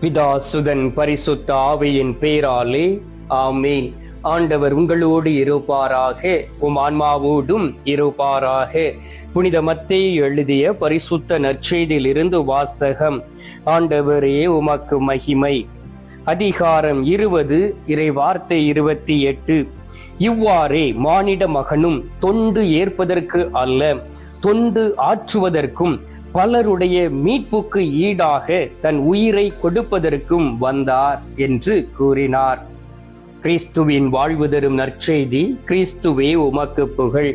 பிதா சுதன் பரிசுத்த ஆவியின் பேராலே ஆமீன். ஆண்டவர் உங்களோடு இருப்பாராக உம் ஆன்மாவோடும் இருப்பாராக. புனித மத்தை எழுதிய பரிசுத்த நற்செய்தியிலிருந்து வாசகம் ஆண்டவரே உமக்கு மகிமை. அதிகாரம் இருபது இறை வார்த்தை இருபத்தி எட்டு. இவ்வாறே மானிட மகனும் தொண்டு ஏற்பதற்கு அல்ல தொண்டு ஆற்றுவதற்கும் பலருடைய மீட்புக்கு ஈடாக தன் உயிரை கொடுப்பதற்கும் வந்தார் என்று கூறினார். கிறிஸ்துவின் வாழ்வு தரும் நற்செய்தி கிறிஸ்துவே உமக்கு புகழ்.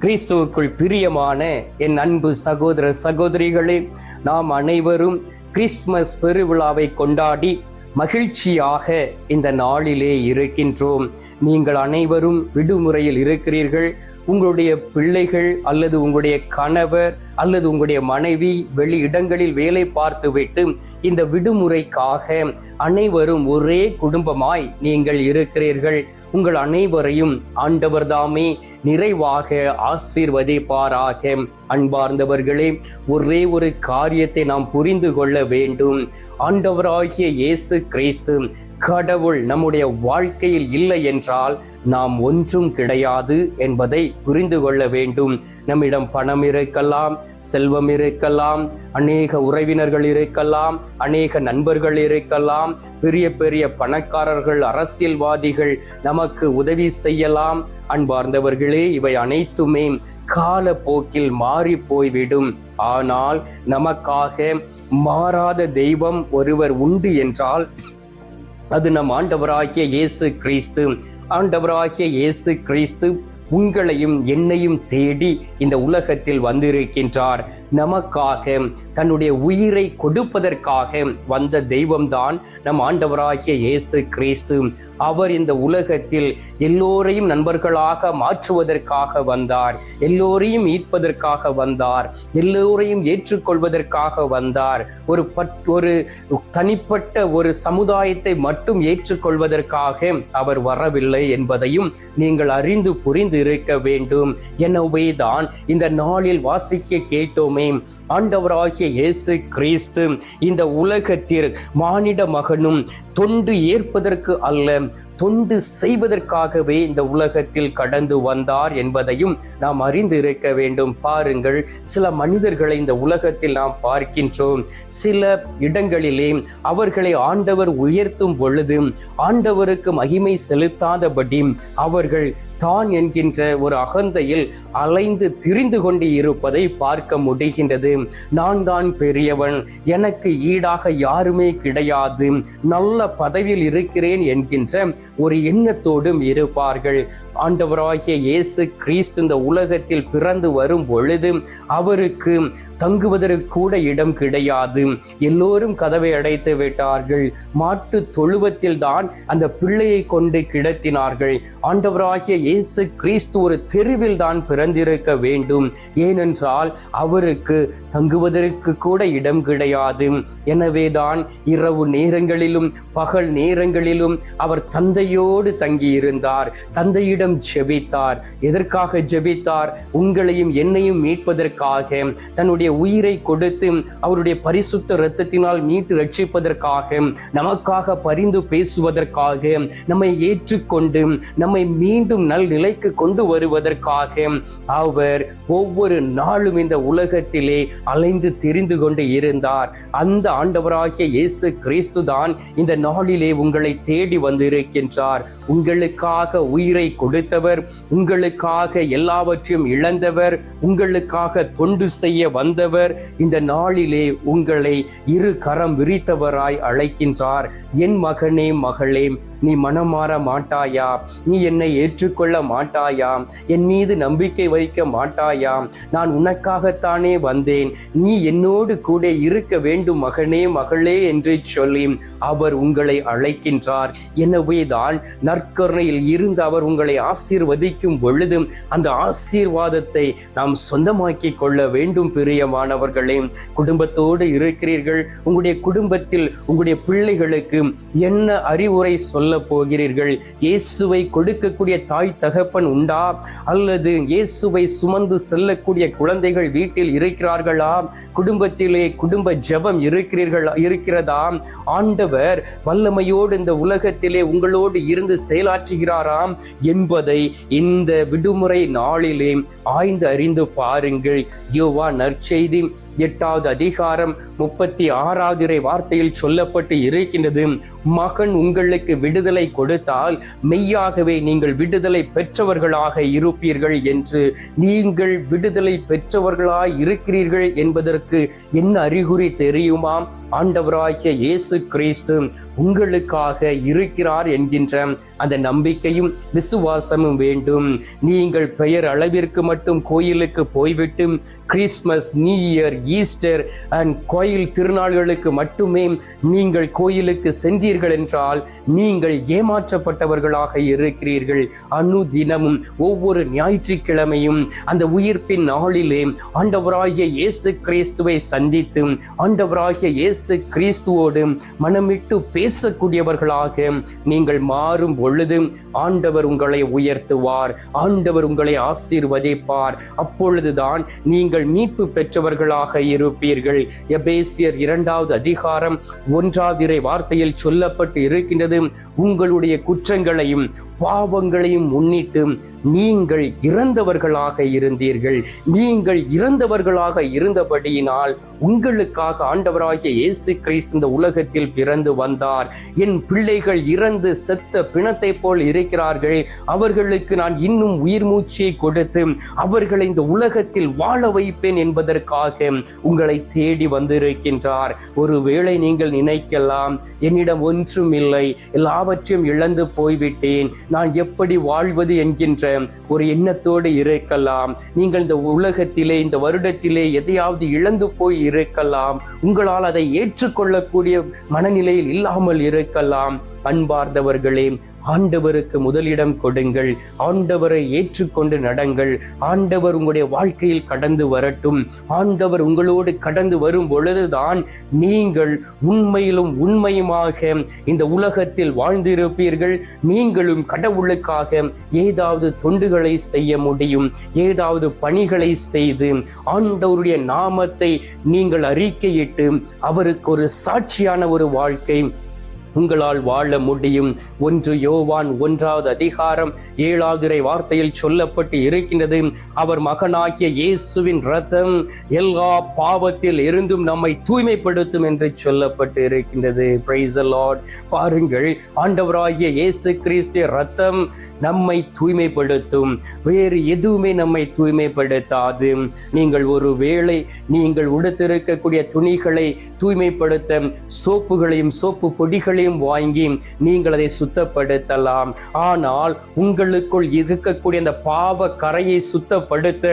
கிறிஸ்துவுக்குள் பிரியமான என் அன்பு சகோதர சகோதரிகளே நாம் அனைவரும் கிறிஸ்மஸ் பெருவிழாவை கொண்டாடி மகிழ்ச்சியாக இந்த நாளிலே இருக்கின்றோம். நீங்கள் அனைவரும் விடுமுறையில் இருக்கிறீர்கள். உங்களுடைய பிள்ளைகள் அல்லது உங்களுடைய கணவர் அல்லது உங்களுடைய மனைவி வெளி இடங்களில் வேலை பார்த்துவிட்டு இந்த விடுமுறைக்காக அனைவரும் ஒரே குடும்பமாய் நீங்கள் இருக்கிறீர்கள். உங்கள் அனைவரையும் ஆண்டவர் தாமே நிறைவாக ஆசீர்வதிப்பாராக. அன்பார்ந்தவர்களே ஒரே ஒரு காரியத்தை நாம் புரிந்து கொள்ள வேண்டும். ஆண்டவராகிய இயேசு கிறிஸ்து கடவுள் நம்முடைய வாழ்க்கையில் இல்லை என்றால் நாம் ஒன்றும் கிடையாது என்பதை புரிந்து கொள்ள வேண்டும். நம்மிடம் பணம் இருக்கலாம் செல்வம் இருக்கலாம் அநேக உறவினர்கள் இருக்கலாம் அநேக நண்பர்கள் இருக்கலாம் பெரிய பெரிய பணக்காரர்கள் அரசியல்வாதிகள் நமக்கு உதவி செய்யலாம். அன்பார்ந்தவர்களே இவை அனைத்துமே காலப்போக்கில் மாறி போய்விடும் ஆனால் நமக்காக மாறாத தெய்வம் ஒருவர் உண்டு என்றால் அது நம் ஆண்டவராகிய இயேசு கிறிஸ்து. ஆண்டவராகிய இயேசு கிறிஸ்து உங்களையும் என்னையும் தேடி இந்த உலகத்தில் வந்திருக்கின்றார். நமக்காக தன்னுடைய உயிரை கொடுப்பதற்காக வந்த தெய்வம்தான் நம் ஆண்டவராகிய இயேசு கிறிஸ்து. அவர் இந்த உலகத்தில் எல்லோரையும் நண்பர்களாக மாற்றுவதற்காக வந்தார். எல்லோரையும் ஈட்பதற்காக வந்தார். எல்லோரையும் ஏற்றுக்கொள்வதற்காக வந்தார். ஒரு பட் ஒரு தனிப்பட்ட ஒரு சமுதாயத்தை மட்டும் ஏற்றுக்கொள்வதற்காக அவர் வரவில்லை என்பதையும் நீங்கள் அறிந்து புரிந்து இருக்க வேண்டும் எனவே தான் இந்த நாளில் வாசிக்க கேட்டோமே. ஆண்டவராகிய இயேசு கிறிஸ்து இந்த உலகத்தில் மானிட மகனும் தொண்டு ஏற்பதற்கு அல்ல தொண்டு செய்வதற்காகவே இந்த உலகத்தில் கடந்து வந்தார் என்பதையும் நாம் அறிந்து இருக்க வேண்டும். பாருங்கள் சில மனிதர்களை இந்த உலகத்தில் நாம் பார்க்கின்றோம். சில இடங்களிலே அவர்களை ஆண்டவர் உயர்த்தும் பொழுது ஆண்டவருக்கு மகிமை செலுத்தாதபடி அவர்கள் தான் என்கின்ற ஒரு அகந்தையில் அலைந்து திரிந்து கொண்டு இருப்பதை பார்க்க முடிகின்றது. நான் தான் பெரியவன் எனக்கு ஈடாக யாருமே கிடையாது. நல்ல பதவியில் இருக்கிறேன் என்கின்ற ஒரு எண்ணத்தோடும் இருப்பார்கள். ஆண்டவராகிய இயேசு கிறிஸ்து இந்த உலகத்தில் பிறந்து வரும் பொழுது அவருக்கு தங்குவதற்கு கூட இடம் கிடையாது. எல்லோரும் கதவை அடைத்து விட்டார்கள். மாட்டு தொழுவத்தில் தான் அந்த பிள்ளையை கொண்டு கிடத்தினார்கள். ஆண்டவராகிய இயேசு கிறிஸ்து ஒரு தெருவில் தான் பிறந்திருக்க வேண்டும். ஏனென்றால் அவருக்கு தங்குவதற்கு கூட இடம் கிடையாது. எனவேதான் இரவு நேரங்களிலும் பகல் நேரங்களிலும் அவர் தந்தையோடு தங்கியிருந்தார். தந்தையிடம் ஜெபித்தார். எதற்காக ஜெபித்தார்? உங்களையும் என்னையும் மீட்பதற்காக தன்னுடைய உயிரை கொடுத்து அவருடைய பரிசுத்த இரத்தத்தினால் மீட்டு ரட்சிப்பதற்காக நமக்காக பரிந்து பேசுவதற்காக நம்மை ஏற்றுக்கொண்டு நம்மை மீண்டும் நல் நிலைக்கு கொண்டு வருவதற்காக அவர் ஒவ்வொரு நாளும் இந்த உலகத்திலே அலைந்து தெரிந்து கொண்டு இருந்தார். அந்த ஆண்டவராகிய இயேசு கிறிஸ்து தான் இந்த நாளிலே உங்களை தேடி வந்திருக்கின்றார். உங்களுக்காக உயிரை கொடு கொடுத்தவர் உங்களுக்காக எல்லாவற்றையும் இழந்தவர் உங்களுக்காக தொண்டு செய்ய வந்தவர் இந்த நாளிலே உங்களை இரு கரம் விரித்தவராய் அழைக்கின்றார். என் மகனே மகளே நீ மனமாற மாட்டாயா? நீ என்னை ஏற்றுக்கொள்ள மாட்டாயா? என் மீது நம்பிக்கை வைக்க மாட்டாயா? நான் உனக்காகத்தானே வந்தேன். நீ என்னோடு கூட இருக்க வேண்டும் மகனே மகளே என்று சொல்லி அவர் உங்களை அழைக்கின்றார். எனவே தான் நற்கருணையில் இருந்து அவர் உங்களை ஆசீர்வதிக்கும் பொழுதும் அந்த ஆசீர்வாதத்தை நாம் சொந்தமாக்கி கொள்ள வேண்டும் பிரியமானவர்களே. குடும்பத்தோடு இருக்கிறீர்கள். உங்களுடைய குடும்பத்தில் உங்களுடைய பிள்ளைகளுக்கு என்ன அறிவுரை சொல்ல போகிறீர்கள்? இயேசுவை கொடுக்கக்கூடிய தாய் தகப்பன் உண்டா? அல்லது இயேசுவை சுமந்து செல்லக்கூடிய குழந்தைகள் வீட்டில் இருக்கிறார்களா? குடும்பத்திலே குடும்ப ஜபம் இருக்கிறீர்கள் இருக்கிறதா? ஆண்டவர் வல்லமையோடு இந்த உலகத்திலே உங்களோடு இருந்து செயலாற்றுகிறாராம் என்பதை இந்த விடுமுறை நாளிலே ஆய்ந்து அறிந்து பாருங்கள். யோவா நற்செய்தி எட்டாவது அதிகாரம் முப்பத்தி ஆறாவது வார்த்தையில் சொல்லப்பட்டு இருக்கின்றது. மகன் உங்களுக்கு விடுதலை கொடுத்தால் மெய்யாகவே நீங்கள் விடுதலை பெற்றவர்களாக இருப்பீர்கள் என்று. நீங்கள் விடுதலை பெற்றவர்களாய் இருக்கிறீர்கள் என்பதற்கு என்ன அறிகுறி தெரியுமா? ஆண்டவராகிய இயேசு கிறிஸ்து உங்களுக்காக இருக்கிறார் என்கின்ற அந்த நம்பிக்கையும் விசுவாசமும் வேண்டும். நீங்கள் பெயர் அளவிற்கு மட்டும் கோயிலுக்கு போய்விட்டு Christmas new year Easter and கோயில் திருநாள்களுக்கு மட்டுமே நீங்கள் கோயிலுக்கு சென்றீர்கள் என்றால் நீங்கள் ஏமாற்றப்பட்டவர்களாக இருக்கிறீர்கள். அணு தினமும் ஒவ்வொரு ஞாயிற்றுக்கிழமையும் அந்த உயிர்ப்பின் நாளிலே ஆண்டவராகிய இயேசு கிறிஸ்துவை சந்தித்து ஆண்டவராகிய இயேசு கிறிஸ்துவோடு மனமிட்டு பேசக்கூடியவர்களாக நீங்கள் மாறும் பொழுது ஆண்டவர் உங்களை உயர்த்துவார் ஆண்டவர் உங்களை ஆசீர்வதிப்பார். அப்பொழுதுதான் நீங்கள் மீட்பு பெற்றவர்களாக இருப்பீர்கள். எபேசியர் இரண்டாவது அதிகாரம் ஒன்றாவது இறை வார்த்தையில் சொல்லப்பட்டு இருக்கின்றது உங்களுடைய குற்றங்களையும் பாவங்களையும் முன்னிட்டு நீங்கள் இறந்தவர்களாக இருந்தீர்கள். நீங்கள் இறந்தவர்களாக இருந்தபடியினால் உங்களுக்காக ஆண்டவராகிய இயேசு கிறிஸ்து இந்த உலகத்தில் பிறந்து வந்தார். என் பிள்ளைகள் இறந்து செத்த பிணத்தை போல் இருக்கிறார்கள். அவர்களுக்கு நான் இன்னும் உயிர் மூச்சை கொடுத்து அவர்களை இந்த உலகத்தில் வாழ வைப்பேன் என்பதற்காக உங்களை தேடி வந்திருக்கின்றார். ஒருவேளை நீங்கள் நினைக்கலாம் என்னிடம் ஒன்றும் இல்லை எல்லாவற்றையும் இழந்து போய்விட்டேன். நான் எப்படி வாழ்வது? என்கின்ற ஒரு எண்ணத்தோடு இருக்கலாம். நீங்கள் இந்த உலகத்திலே இந்த வருடத்திலே எதையாவது இழந்து போய் இருக்கலாம். உங்களால் அதை ஏற்றுக்கொள்ளக்கூடிய மனநிலையில் இல்லாமல் இருக்கலாம். அன்பார்ந்தவர்களே ஆண்டவருக்கு முதலிடம் கொடுங்கள். ஆண்டவரை ஏற்றுக்கொண்டு நடங்கள். ஆண்டவர் உங்களுடைய வாழ்க்கையில் கடந்து வரட்டும். ஆண்டவர் உங்களோடு கடந்து வரும் பொழுதுதான் நீங்கள் உண்மையிலும் உண்மையுமாக இந்த உலகத்தில் வாழ்ந்திருப்பீர்கள். நீங்களும் கடவுளுக்காக ஏதாவது தொண்டுகளை செய்ய முடியும். ஏதாவது பணிகளை செய்து ஆண்டவருடைய நாமத்தை நீங்கள் அறிக்கையிட்டு அவருக்கு ஒரு சாட்சியான ஒரு வாழ்க்கை உங்களால் வாழ முடியும். ஒன்று யோவான் ஒன்றாவது அதிகாரம் ஏழாவது வார்த்தையில் சொல்லப்பட்டு இருக்கின்றது. அவர் மகனாகிய இயேசுவின் ரத்தம் எல்லா பாவத்தில் இருந்தும் நம்மை தூய்மைப்படுத்தும் என்று சொல்லப்பட்டு இருக்கின்றது. பிரைஸ் லார்ட் பாருங்கள் ஆண்டவராகிய இயேசு கிறிஸ்து ரத்தம் நம்மை தூய்மைப்படுத்தும். வேறு எதுவுமே நம்மை தூய்மைப்படுத்தாது. நீங்கள் ஒரு வேளை நீங்கள் உடுத்திருக்கக்கூடிய துணிகளை தூய்மைப்படுத்த சோப்புகளையும் சோப்பு பொடிகளையும் வாங்கி நீங்கள் அதை சுத்தப்படுத்தலாம். ஆனால் உங்களுக்குள் இருக்கக்கூடிய அந்த பாவ கரையை சுத்தப்படுத்த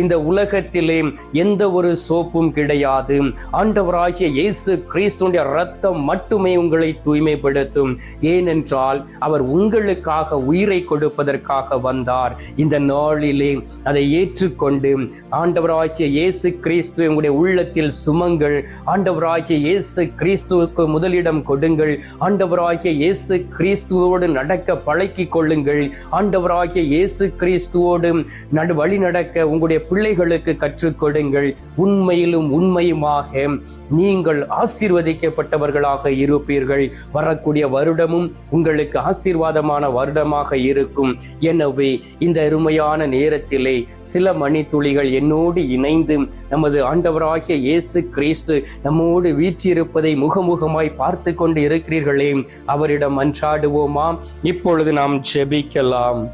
இந்த உலகத்திலே எந்த ஒரு சோப்பும் கிடையாது. ஆண்டவராகிய இயேசு கிறிஸ்துடைய ரத்தம் மட்டுமே உங்களை தூய்மைப்படுத்தும். ஏனென்றால் அவர் உங்களுக்காக உயிரை கொடுப்பதற்காக வந்தார். இந்த நாளிலே அதை ஏற்றுக்கொண்டு ஆண்டவராகிய இயேசு கிறிஸ்து உங்களுடைய உள்ளத்தில் சுமங்கள். ஆண்டவராகிய இயேசு கிறிஸ்துவுக்கு முதலிடம் கொடுங்கள். ஆண்டவராகிய இயேசு கிறிஸ்துவோடு நடக்க பழக்கிக் கொள்ளுங்கள். ஆண்டவராகிய இயேசு கிறிஸ்துவோடு நடு வழி நடக்க உங்களுடைய பிள்ளைகளுக்கு கற்றுக் கொடுங்கள். உண்மையிலும் உண்மையுமாக நீங்கள் ஆசீர்வதிக்கப்பட்டவர்களாக இருப்பீர்கள். வரக்கூடிய வருடமும் உங்களுக்கு ஆசீர்வாதமான வருடமாக இருக்கும். எனவே இந்த அருமையான நேரத்திலே சில மணித்துளிகள் என்னோடு இணைந்து நமது ஆண்டவராகிய இயேசு கிறிஸ்து நம்மோடு வீற்றிருப்பதை முகமுகமாய் பார்த்து கொண்டு இருக்கிறீர்கள்? அவரிடம் அன்றாடுவோமாம். இப்பொழுது நாம் ஜெபிக்கலாம்.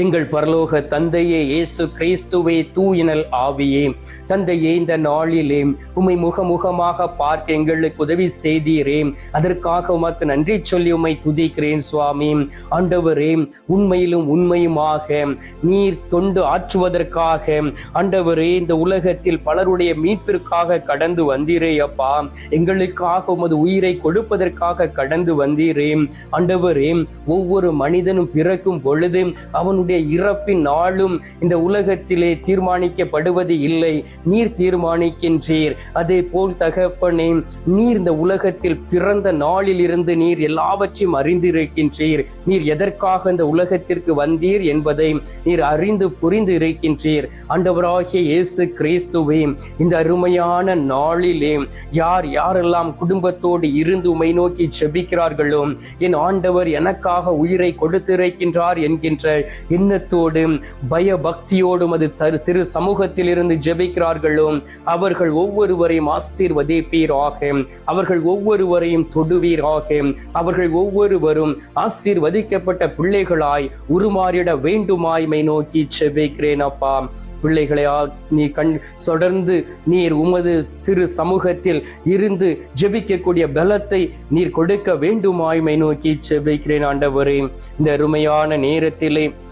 எங்கள் பரலோக தந்தையே இயேசு கிறிஸ்துவே தூயனல் ஆவியே. தந்தையே இந்த நாளிலே உம்மை முகமுகமாக பார்க்க எங்களுக்கு உதவி செய்தீரே. அதற்காக உமக்கு நன்றி சொல்லி உம்மை துதிக்கிறேன் சுவாமி. ஆண்டவரே உண்மையிலும் உண்மையுமாக நீர் தொண்டு ஆற்றுவதற்காக ஆண்டவரே இந்த உலகத்தில் பலருடைய மீட்பிற்காக கடந்து வந்தீரே அப்பா. எங்களுக்காக உமது உயிரை கொடுப்பதற்காக கடந்து வந்தீரே. ஆண்டவரே ஒவ்வொரு மனிதனும் பிறக்கும் பொழுது அவன் அவனுடைய இறப்பின் நாளும் இந்த உலகத்திலே தீர்மானிக்கப்படுவது இல்லை. நீர் தீர்மானிக்கின்றீர். அதே போல் தகப்பனே நீர் இந்த உலகத்தில் பிறந்த நாளிலிருந்து நீர் எல்லாவற்றையும் அறிந்திருக்கின்றீர். நீர் எதற்காக இந்த உலகத்திற்கு வந்தீர் என்பதை நீர் அறிந்து புரிந்து இருக்கின்றீர். ஆண்டவராகிய இயேசு கிறிஸ்துவே இந்த அருமையான நாளிலே யார் யாரெல்லாம் குடும்பத்தோடு இருந்து உமை நோக்கி ஜெபிக்கிறார்களோ என் ஆண்டவர் எனக்காக உயிரை கொடுத்திருக்கின்றார் என்கின்ற எண்ணத்தோடும் பய பக்தியோடும் அது தரு திரு சமூகத்தில் இருந்து ஜெபிக்கிறார்களோ அவர்கள் ஒவ்வொருவரையும் ஆசீர்வதிப்பீராக. அவர்கள் ஒவ்வொருவரையும் தொடுவீராக. அவர்கள் ஒவ்வொருவரும் ஆசீர்வதிக்கப்பட்ட பிள்ளைகளாய் உருமாறிட வேண்டுமாய்மை நோக்கி செபிக்கிறேன் அப்பா. பிள்ளைகளை நீ கண் தொடர்ந்து நீர் உமது திரு சமூகத்தில் இருந்து ஜெபிக்கக்கூடிய பலத்தை நீர் கொடுக்க வேண்டுமாய்மை நோக்கி ஜெபிக்கிறேன் ஆண்டவரே. இந்த அருமையான நேரத்திலே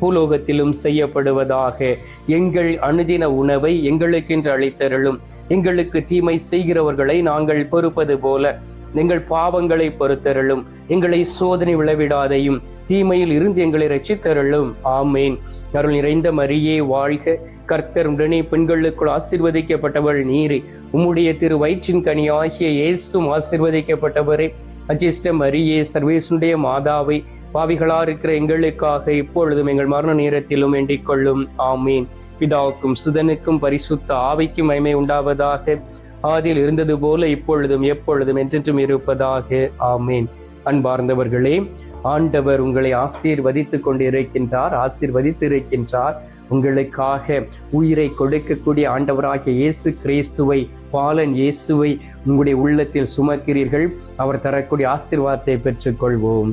பூலோகத்திலும் செய்யப்படுவதாக எங்கள் அனுதின உணவை எங்களுக்கென்று அளித்தருளும். எங்களுக்கு தீமை செய்கிறவர்களை நாங்கள் பொறுப்பது போல எங்கள் பாவங்களை பொறுத்தருளும். எங்களை சோதனை விளைவிடாதையும் தீமையில் இருந்து எங்களை ரட்சித்தருளும் ஆமேன். அருள் நிறைந்த மரியே வாழ்க. கர்த்தர் உடனே பெண்களுக்குள் ஆசிர்வதிக்கப்பட்டவள் நீரே. உம்முடைய திரு வயிற்றின் கனி ஆகிய இயேசும் ஆசிர்வதிக்கப்பட்டவரே. அஜிஷ்ட மரியே சர்வேசுடைய மாதாவை பாவிகளா இருக்கிற எங்களுக்காக இப்பொழுதும் எங்கள் மரண நேரத்திலும் வேண்டிக் கொள்ளும். ஆமீன். பிதாவுக்கும் சுதனுக்கும் பரிசுத்த ஆவிக்கும் மகிமை உண்டாவதாக. ஆதியில் இருந்தது போல இப்பொழுதும் எப்பொழுதும் என்றென்றும் இருப்பதாக. ஆமீன். அன்பார்ந்தவர்களே ஆண்டவர் உங்களை ஆசீர்வதித்துக் கொண்டிருக்கின்றார் ஆசீர்வதித்து இருக்கின்றார். உங்களுக்காக உயிரை கொடுக்கக்கூடிய ஆண்டவராகிய இயேசு கிறிஸ்துவை பாலன் இயேசுவை உங்களுடைய உள்ளத்தில் சுமக்கிறீர்கள். அவர் தரக்கூடிய ஆசீர்வாதத்தை பெற்றுக்கொள்வோம்.